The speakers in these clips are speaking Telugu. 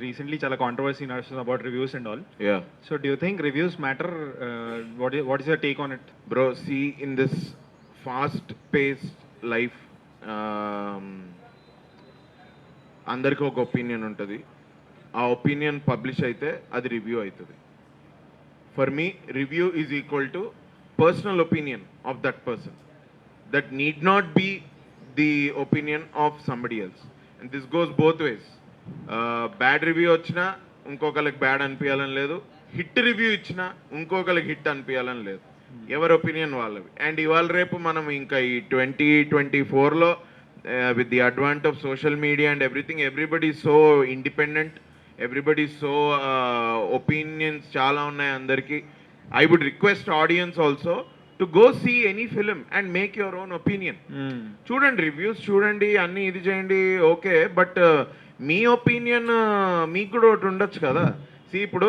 recently చాలా కాంట్రవర్సీ నడుస్తుంది about reviews and all Yeah. So do you think reviews matter what what is your take on it see, in this fast paced life, um, అందరికీ ఒక ఒపీనియన్ ఉంటుంది. ఆ ఒపీనియన్ పబ్లిష్ అయితే అది రివ్యూ అవుతుంది for me review is equal to personal opinion of that person that need not be the opinion of somebody else and this goes both ways bad review వచ్చినా ఇంకొకరికి బ్యాడ్ అనిపించాలని లేదు. హిట్ రివ్యూ ఇచ్చినా ఇంకొకరికి హిట్ అనిపించాలని లేదు. ఎవరి ఒపీనియన్ వాళ్ళవి? అండ్ ఇవాళ రేపు మనం ఇంకా ఈ ట్వంటీ ట్వంటీ ఫోర్లో with the advent of social media and everything everybody so independent everybody so opinions చాలా ఉన్నాయి అందరికీ. I would request audience also to go see any film and make your own opinion చూడండి రివ్యూస్ చూడండి అన్ని ఇది చేయండి ఓకే బట్ మీ ఒపీనియన్ మీకు కూడా ఒకటి ఉండొచ్చు కదా. సి ఇప్పుడు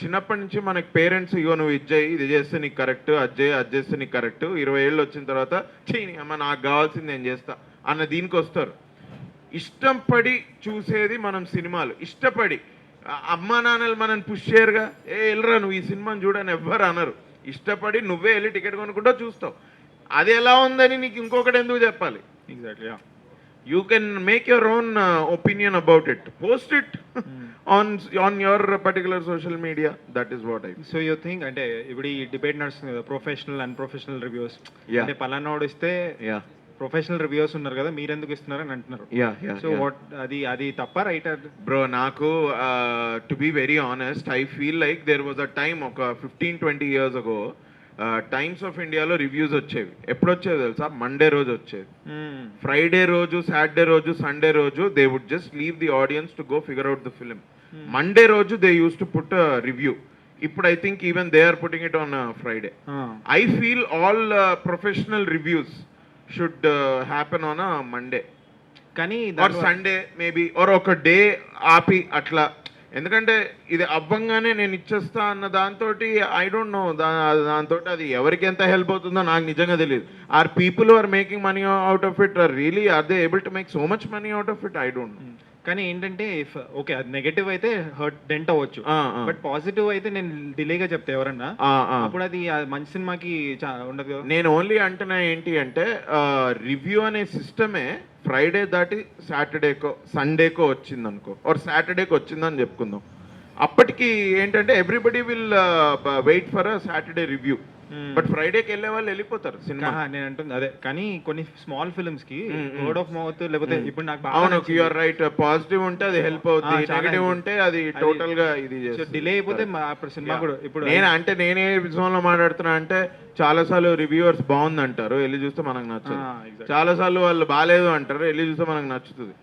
చిన్నప్పటి నుంచి మనకి పేరెంట్స్ ఇగో నువ్వు ఇది చేయి ఇది చేస్తే నీకు కరెక్ట్ అది చేయి అది చేస్తే నీకు కరెక్ట్ ఇరవై ఏళ్ళు వచ్చిన తర్వాత చెయ్యి అమ్మ నాకు కావాల్సింది నేను చేస్తా అన్న దీనికి వస్తారు. ఇష్టం పడి చూసేది మనం సినిమాలు. ఇష్టపడి అమ్మా నాన్నలు మనం పుష్ చేయరుగా. ఏ వెళ్ళరా నువ్వు ఈ సినిమాని చూడని ఎవ్వరు అనరు. ఇష్టపడి నువ్వే వెళ్ళి టికెట్ కొనుక్కుంటా చూస్తావు. అది ఎలా ఉందని నీకు ఇంకొకటి ఎందుకు చెప్పాలి? Exactly you can make your own opinion about it post it on on your particular social media that is what I so you think అంటే ఇప్పుడు ఈ డిబేట్ నడుస్తుంది కదా ప్రొఫెషనల్ అన్ప్రొఫెషనల్ రివ్యూస్ Yeah. అంటే పలానాడు ఇస్తే యా ప్రొఫెషనల్ రివ్యూస్ ఉన్నారు కదా మీరు ఎందుకు ఇస్తున్నారు అని అంటున్నారు. యా యా సో వాట్ అది అది తప్ప రైట్ బ్రో నాకు to be very honest I feel like there was a time ఒక fifteen twenty years ago times of ఇండియాలో రివ్యూస్ వచ్చేవి. ఎప్పుడు వచ్చేవి తెలుసా? మండే రోజు వచ్చేది. ఫ్రైడే రోజు సాటర్డే రోజు సండే రోజు they would just leave the audience to go figure out the film Monday రోజు they use to put review ఇప్పుడు I think even they are putting it on Friday I feel all professional reviews should happen on Monday కానీ సండే మేబీ ఆర్ ఒక డే ఆపి అట్లా. ఎందుకంటే ఇది అవ్వంగానే నేను ఇచ్చేస్తా అన్న దాంతో ఐ డోంట్ నో దాంతో అది ఎవరికి ఎంత హెల్ప్ అవుతుందో నాకు నిజంగా తెలియదు. Are people are making money out of it or really are they able to make so much money out of it I don't know కానీ ఏంటంటే ఇఫ్ ఓకే అది నెగటివ్ అయితే హర్ట్ డెంట్ అవ్వచ్చు. బట్ పాజిటివ్ అయితే నేను డిలేగా చెప్తే ఎవరన్నా. అప్పుడు అది మంచి సినిమాకి ఉండదు నేను ఓన్లీ అంటున్నా ఏంటి అంటే రివ్యూ అనే సిస్టమే ఫ్రైడే దాటి సాటర్డేకో సండేకో వచ్చింది అనుకో ఆర్ సాటర్డేకి వచ్చిందని చెప్పుకుందాం. అప్పటికి ఏంటంటే everybody will wait for a Saturday review. But ఫ్రైడేకి వెళ్ళే వాళ్ళు వెళ్ళిపోతారు సినిమా నేను అంటుంది అదే కానీ కొన్ని స్మాల్ ఫిల్మ్స్కి. వర్డ్ ఆఫ్ మౌత్ లేకపోతే ఇప్పుడు నాకు అవును యూఆర్ రైట్ పాజిటివ్ ఉంటే అది హెల్ప్ అవుతుంది నెగటివ్. ఉంటే అది టోటల్గా ఇది. డిలే అయిపోతే అప్పుడు సినిమా. కూడా ఇప్పుడు నేను అంటే నేనే విషయంలో మాట్లాడుతున్నా అంటే చాలా సార్లు రివ్యూవర్స్ బాగుంది అంటారు వెళ్ళి చూస్తే మనకు నచ్చదు. చాలా సార్లు వాళ్ళు బాగాలేదు అంటారు వెళ్ళి చూస్తే మనకు నచ్చుతుంది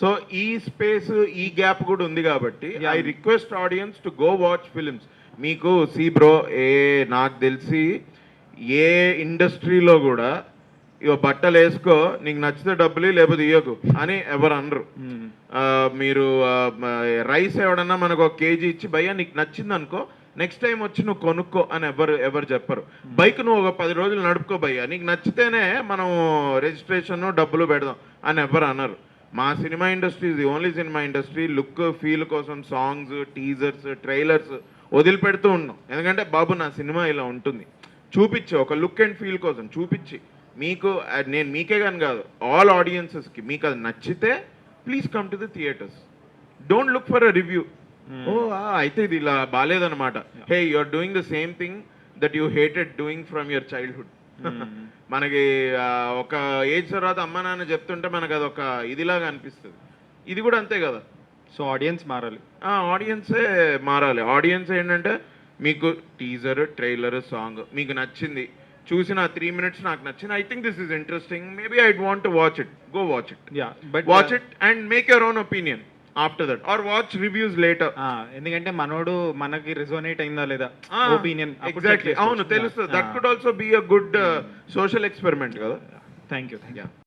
సో ఈ స్పేస్ ఈ గ్యాప్ కూడా ఉంది కాబట్టి. I request audience to go watch films మీకు సి బ్రో ఏ నాకు తెలిసి ఏ ఇండస్ట్రీలో కూడా ఇగో బట్టలు వేసుకో నీకు నచ్చితే డబ్బులు లేకపోతే ఇవ్వకు అని ఎవరు అనరు. మీరు రైస్ ఎవడన్నా మనకు ఒక కేజీ ఇచ్చి భయ్యా నీకు నచ్చింది అనుకో నెక్స్ట్ టైం వచ్చి నువ్వు కొనుక్కో అని ఎవరు ఎవరు చెప్పరు. బైక్ నువ్వు ఒక పది రోజులు నడుపుకో భయ్యా నీకు నచ్చితేనే మనం రిజిస్ట్రేషన్ డబ్బులు పెడదాం అని ఎవరు అనరు. మా సినిమా ఇండస్ట్రీ ఇది only cinema industry. Look feel కోసం సాంగ్స్ టీజర్స్ ట్రైలర్స్ వదిలిపెడుతూ ఉన్నాం. ఎందుకంటే బాబు నా సినిమా ఇలా ఉంటుంది. చూపించి ఒక లుక్ అండ్ ఫీల్ కోసం చూపించి మీకు నేను మీకే కానీ కాదు ఆల్ ఆడియన్సెస్కి మీకు అది నచ్చితే please come to the theatres don't look for a review ఓ అయితే ఇది ఇలా బాగాలేదన్నమాట hey you are doing the same thing that you hated doing from your childhood మనకి ఒక ఏజ్ తర్వాత అమ్మ నాన్న చెప్తుంటే మనకు అది ఒక ఇదిలాగా అనిపిస్తుంది. ఇది కూడా అంతే కదా. సో ఆడియన్స్ మారాలి. ఆడియన్సే మారాలి. ఆడియన్స్ ఏంటంటే మీకు టీజర్ ట్రైలర్ సాంగ్ మీకు నచ్చింది. చూసిన త్రీ మినిట్స్ నాకు నచ్చింది. I think this is interesting maybe I want watch it go watch it but watch it and make your own opinion after that or watch reviews later ఎందుకంటే మనోడు మనకి రిజోనేట్ అయిందా లేదా? ఒపీనియన్ ఎగ్జాక్ట్లీ అవును తెలుస్తుంది that could also be a good social experiment కదా. Thank you thank you.